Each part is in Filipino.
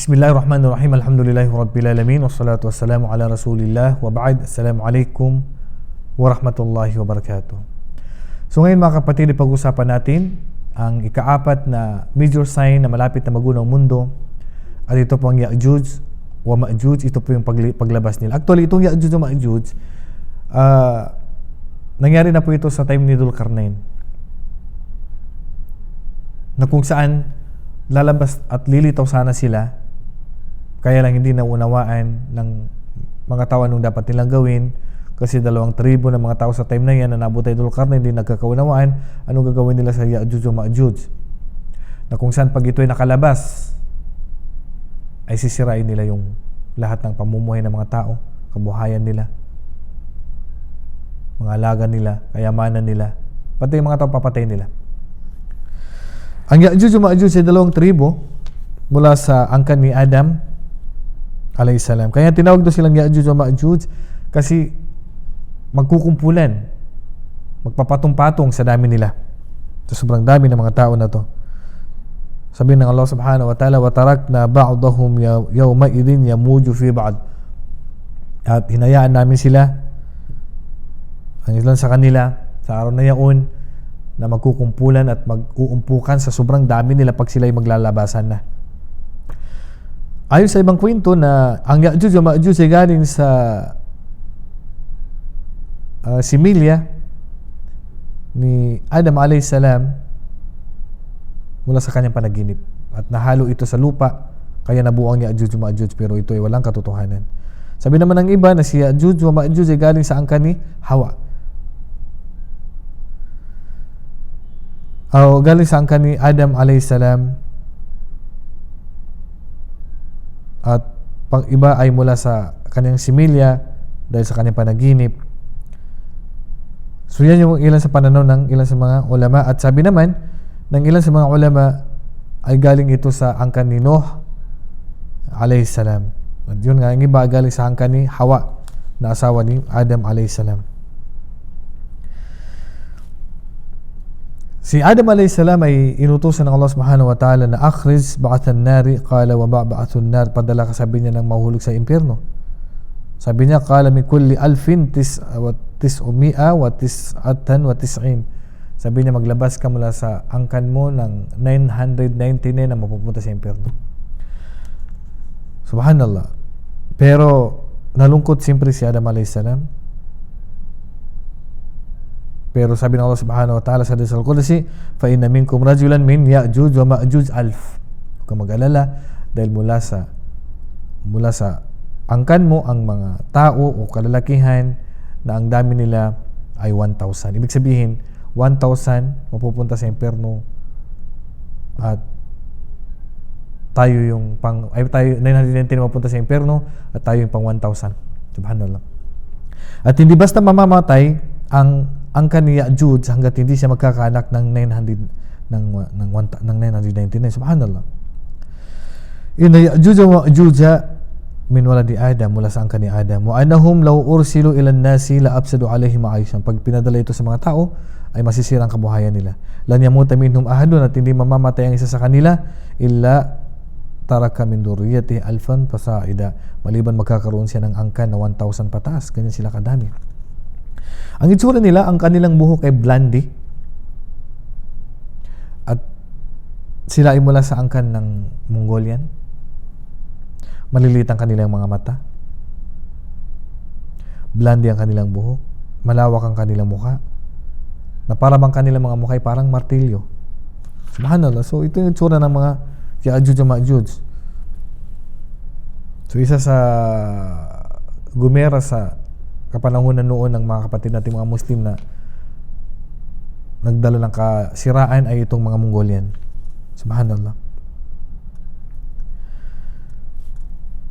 Bismillahirrahmanirrahim. Alhamdulillahi Rabbil Alamin. Wassalatu wassalamu ala Rasulillah. Wa ba'd. Assalamu alaikum wa. So ngayon mga kapatid, pag-usapan natin ang ikaapat na major sign na malapit na magunang mundo. At ito po ang Ya'juj wa Ma'juj. Ito po yung paglabas nila. Actually, itong Ya'juj wa Ma'juj, ah, nangyari na po ito sa time ni Dhul Karnain. Na kung saan lalabas at lilitaw sana sila kaya lang hindi naunawaan ng mga tao anong dapat nilang gawin kasi dalawang tribo ng mga tao sa time na yan na nabutay dul karna hindi nagkakaunawaan. Anong gagawin nila sa Ya'juj o Ma'juj na kung saan pag ito ay nakalabas ay sisirain nila yung lahat ng pamumuhay ng mga tao kabuhayan nila mga alaga nila kayamanan nila pati yung mga tao papatay nila. Ang Ya'juj o Ma'juj ay dalawang tribo mula sa angkan ni Adam alayhisalam. Kaya tinawag doon silang Ya'juj o Ma'juj kasi magkukumpulan, magpapatong-patong sa dami nila. Sa sobrang dami ng mga tao na to. Sabi ng Allah subhanahu wa ta'ala, وَتَرَكْنَا بَعْضَهُمْ يَوْمَئِذٍ يَمُوجُ فِي بَعْض At hinayaan namin sila, ang ilan sa kanila, sa araw na yaon, na magkukumpulan at mag-uumpukan sa sobrang dami nila pag sila'y maglalabasan na. Ayon sa ibang kwento na ang Ya'juj o Ma'juj ay galing sa uh, similya ni Adam salam mula sa kanyang panaginip at nahalo ito sa lupa kaya nabuo ang Ya'juj o Ma'juj pero ito ay walang katotohanan. Sabi naman ng iba na si Ya'juj o Ma'juj ay galing sa angkan ni Hawa. O galing sa angkan ni Adam salam at pang iba ay mula sa kanyang similya dahil sa kanyang panaginip. So yan yung ilan sa pananaw ng ilan sa mga ulama at sabi naman ng ilan sa mga ulama ay galing ito sa angkan ni Noah alayhi salam. At yun nga, ang iba galing sa angkan ni Hawa na asawa ni Adam alayhi Si Adam salam ay inutusan ng Allah subhanahu wa ta'ala na akhriz ba'athan nari qala wa ba'athun nar padala ka sabi niya ng mahulog sa impyerno. Sabi niya qala min kulli alfin tis wa tis'umia wa tis'atan wa tis'in. Sabi niya maglabas ka mula sa angkan mo ng 999 na mapupunta sa impyerno. Subhanallah. Pero nalungkot siyempre si Adam salam pero sabi ng Allah subhanahu wa ta'ala sa hadith al-Qudsi, فَإِنَّ مِنْكُمْ رَجُلًا مِنْ يَأْجُوجْ وَمَأْجُوجْ أَلْفٍ Huwag ka mag-alala dahil mula sa mula sa angkan mo ang mga tao o kalalakihan na ang dami nila ay 1,000. Ibig sabihin, 1,000 mapupunta sa impyerno at tayo yung pang ay tayo 999 mapupunta sa impyerno at tayo yung pang 1,000. Subhanallah. At hindi basta mamamatay ang ang kaniya Ya'juj hanggat hindi siya magkakaanak ng 900 ng ng, ng 999 subhanallah. In Ya'juj wa Ma'juj min waladi Adam mula sa angkan ni Adam wa annahum law ursilu ila nasi la afsadu alaihim ma'ishan pag pinadala ito sa mga tao ay masisira ang kabuhayan nila. Lan yamuta minhum ahadun at hindi mamamatay ang isa sa kanila illa taraka min durriyati alfan fasaida. Maliban magkakaroon siya ng angkan na 1000 pataas ganyan sila kadami ang itsura nila, ang kanilang buhok ay blondie. At sila ay mula sa angkan ng Mongolian. Maliliit ang kanilang mga mata. Blondie ang kanilang buhok. Malawak ang kanilang mukha. Na para bang kanilang mga mukha ay parang martilyo. Subhanallah. So ito yung itsura ng mga Ya'juj at Ma'juj. So isa sa gumera sa kapanahunan noon ng mga kapatid nating mga Muslim na nagdala ng kasiraan ay itong mga Mongolian. Subhanallah.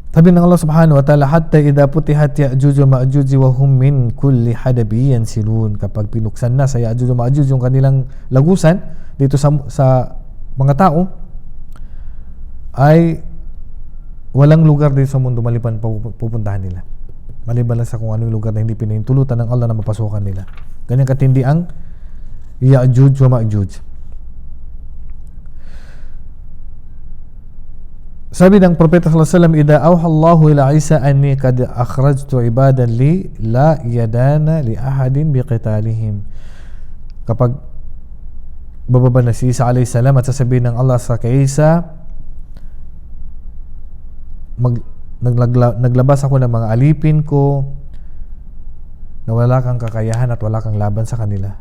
Sabi ng Allah subhanahu wa ta'ala, Hatta idha putihat ya'juj wa ma'juj wa hum min kulli hadabi yansilun. Kapag pinuksan na sa ya'juj wa ma'juj yung kanilang lagusan dito sa, sa mga tao, ay walang lugar dito sa mundo maliban pupuntahan nila. Maliban lang sa kung ano yung lugar na hindi pinahintulutan ng Allah na mapasukan nila. Ganyan katindi ang Ya'juj wa Ma'juj. sabi ng Propeta sallallahu alaihi wasallam, "Idza awha Allahu ila Isa anni qad akhrajtu ibadan li la yadana li ahadin biqitalihim." Kapag bababa na si Isa alayhi salam at sasabihin ng Allah sa kay Isa, mag, naglabas ako ng mga alipin ko na wala kang kakayahan at wala kang laban sa kanila.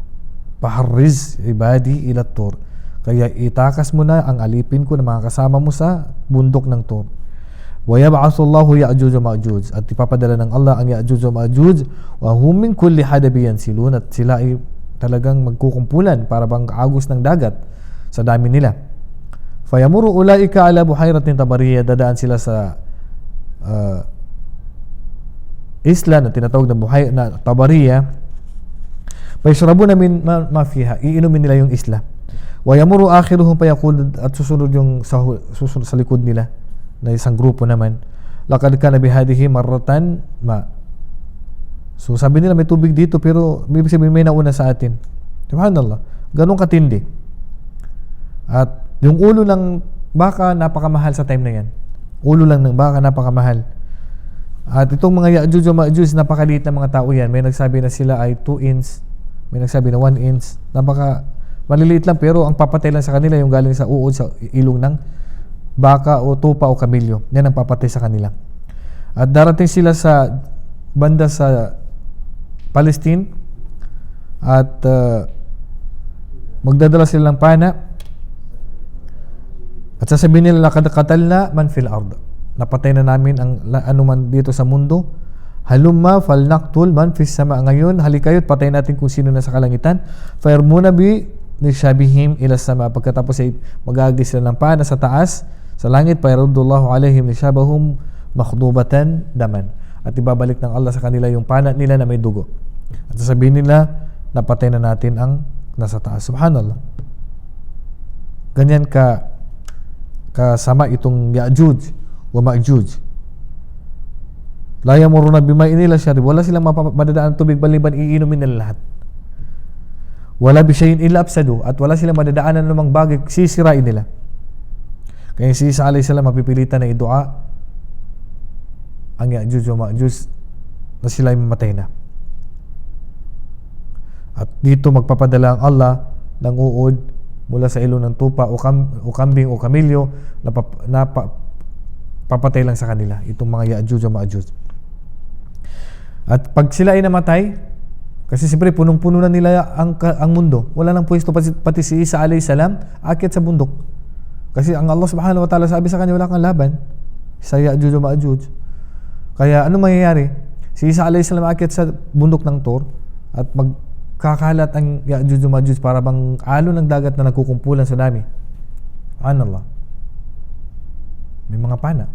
Paharriz ibadi ila tur. Kaya itakas mo na ang alipin ko na mga kasama mo sa bundok ng tur. Allahu Ya'juj wa Ma'juj at ipapadala ng Allah ang Ya'juj wa Ma'juj wa hum min kulli hadabi yansilun at sila ay talagang magkukumpulan para bang kaagos ng dagat sa dami nila. Fayamuru ulaika ala buhairatin tabariya dadaan sila sa uh, isla na tinatawag na buhay na Tabariya Paisrabu na min ma, ma fiha iinumin nila yung isla. Wa yamuru akhiruhum pa yaqul at susunod yung sa, susunod sa likod nila na isang grupo naman. Laqad kana bihadihi marratan ma. So sabi nila may tubig dito pero ibig sabihin may nauna sa atin. Subhanallah. Ganun katindi. At yung ulo ng baka napakamahal sa time na yan ulo lang ng baka napakamahal at itong mga Ya'juj o napakaliit na mga tao yan. May nagsabi na sila ay 2 inch, may nagsabi na 1 inch. Napaka maliliit lang pero ang papatay lang sa kanila yung galing sa uod sa ilong ng baka o tupa o kamilyo. Yan ang papatay sa kanila. At darating sila sa banda sa Palestine at uh, magdadala sila ng pana at sasabihin nila lakad katalna man fil ard napatay na namin ang la- ano man dito sa mundo. Halumma falnaqtul man fis sama. Ngayon, halikayo't patay natin kung sino na sa kalangitan. Fairmuna bi nishabihim ila sama. Pagkatapos ay magagdi sila ng pana sa taas, sa langit, payrudullahu alaihim nishabahum makhdubatan daman. At ibabalik ng Allah sa kanila yung pana nila na may dugo. At sasabihin nila, napatay na natin ang nasa taas. Subhanallah. Ganyan ka kasama itong Ya'juj wa Ma'juj. La yamuruna bima inila syarib. Wala silang madadaan tubig baliban iinumin nila lahat. Wala bishayin illa absadu at wala silang madadaanan ng mga bagay sisirain nila. Kaya si Isa alayhi salam mapipilitan na idua ang Ya'juj wa Ma'juj na sila ay mamatay na. At dito magpapadala ang Allah ng uod mula sa ilong ng tupa o, kam, o kambing o kamilyo na, pap, na pa, papatay lang sa kanila itong mga Ya'juj o Ma'juj. At pag sila ay namatay, kasi siyempre punong-puno na nila ang, ang mundo. Wala nang pwesto pati, pati si Isa alayhi salam akit sa bundok. Kasi ang Allah subhanahu wa ta'ala sabi sa kanya wala kang laban sa Ya'juj o Ma'juj. Kaya ano mangyayari? Si Isa alayhi salam akit sa bundok ng Tur at magkakalat ang Ya'juj Ma'juj para bang alo ng dagat na nagkukumpulan sa dami. Subhanallah. May mga pana.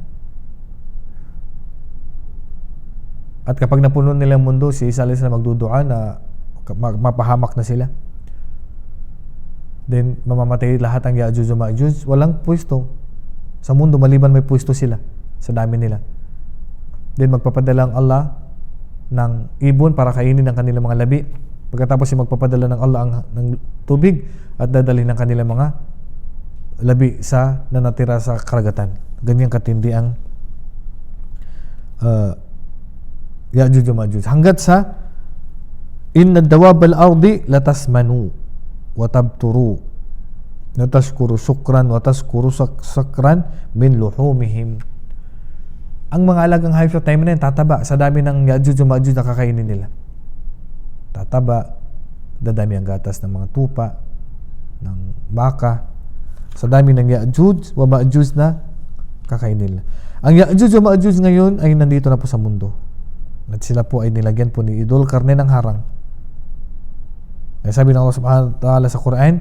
At kapag napuno nila ang mundo, si Isa salam magdudua na ma- mapahamak na sila. Then, mamamatay lahat ang Ya'juj Ma'juj. Walang pwesto. Sa mundo, maliban may pwesto sila sa dami nila. Then, magpapadala ang Allah ng ibon para kainin ang kanilang mga labi. Pagkatapos ay magpapadala ng Allah ang, ng tubig at dadalhin ng kanilang mga labi sa nanatira sa karagatan. Ganyan katindi ang uh, Ya'juj Ma'juj. Hanggat sa Inna dawab al-ardi latasmanu wa tabturu natashkuru sukran wa tashkuru sak sakran min luhumihim. Ang mga alagang hayop sa time na yun, tataba sa dami ng Ya'juj Ma'juj na kakainin nila tataba, dadami ang gatas ng mga tupa, ng baka, sa dami ng Ya'juj wa Ma'juj na kakainin nila. Ang Ya'juj wa Ma'juj ngayon ay nandito na po sa mundo. At sila po ay nilagyan po ni idol karne ng harang. Ay sabi ng Allah subhanahu wa ta'ala sa Quran,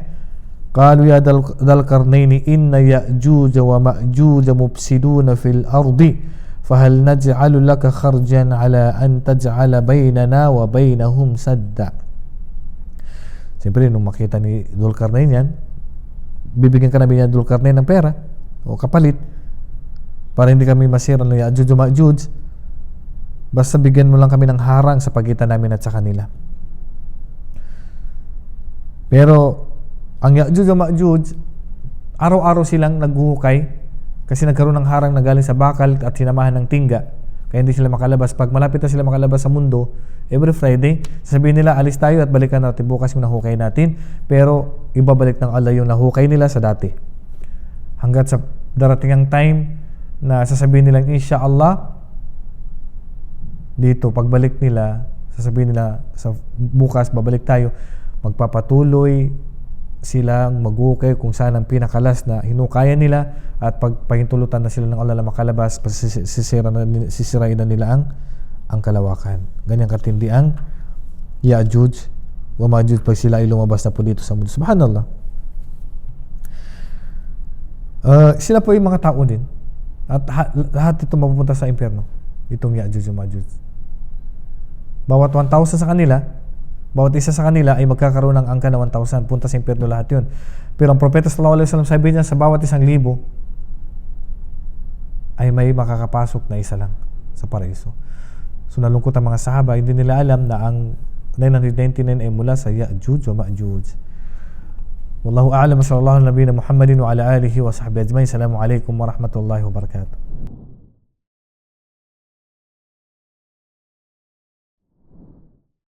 Qalu ya dal, dal karnaini inna Ya'juj wa Ma'juj mufsiduna fil ardi فهل نجعل لك خرجا على أن تجعل بيننا وبينهم سدا Siyempre, nung makita ni Dulkarnain yan, bibigyan ka namin ni Dulkarnain ng pera o kapalit para hindi kami masira ng Ya'juj o Ma'juj. Basta bigyan mo lang kami ng harang sa pagitan namin at sa kanila. Pero ang Ya'juj o Ma'juj, araw-araw silang naghuhukay kasi nagkaroon ng harang na galing sa bakal at sinamahan ng tingga. Kaya hindi sila makalabas. Pag malapit na sila makalabas sa mundo, every Friday, sasabihin nila, alis tayo at balikan natin bukas yung nahukay natin. Pero ibabalik ng Allah yung nahukay nila sa dati. Hanggat sa darating ang time na sasabihin nilang, Insya Allah, dito, pagbalik nila, sasabihin nila, sa bukas, babalik tayo, magpapatuloy silang magukay kung saan ang pinakalas na hinukaya nila at pag pahintulutan na sila ng na makalabas, sisira na, sisirain na nila ang, ang kalawakan. Ganyan katindi ang Ya'juj wa Ma'juj pag sila ay lumabas na po dito sa mundo. Subhanallah. Uh, sila po yung mga tao din. At ha- lahat ito mapupunta sa impyerno. Itong Ya'juj wa Ma'juj. Bawat 1,000 sa kanila, bawat isa sa kanila ay magkakaroon ng angka na 1,000. Punta sa impyerno lahat yun. Pero ang propeta sallallahu alaihi wasallam sabi niya sa bawat isang libo ay may makakapasok na isa lang sa paraiso. So nalungkot ang mga sahaba, hindi nila alam na ang 999 ay mula sa Ya'juj wa Ma'juj. Wallahu a'lam sallallahu alaihi wa Muhammadin wa ala alihi wa sahbihi ajma'in. Assalamu alaikum warahmatullahi wabarakatuh.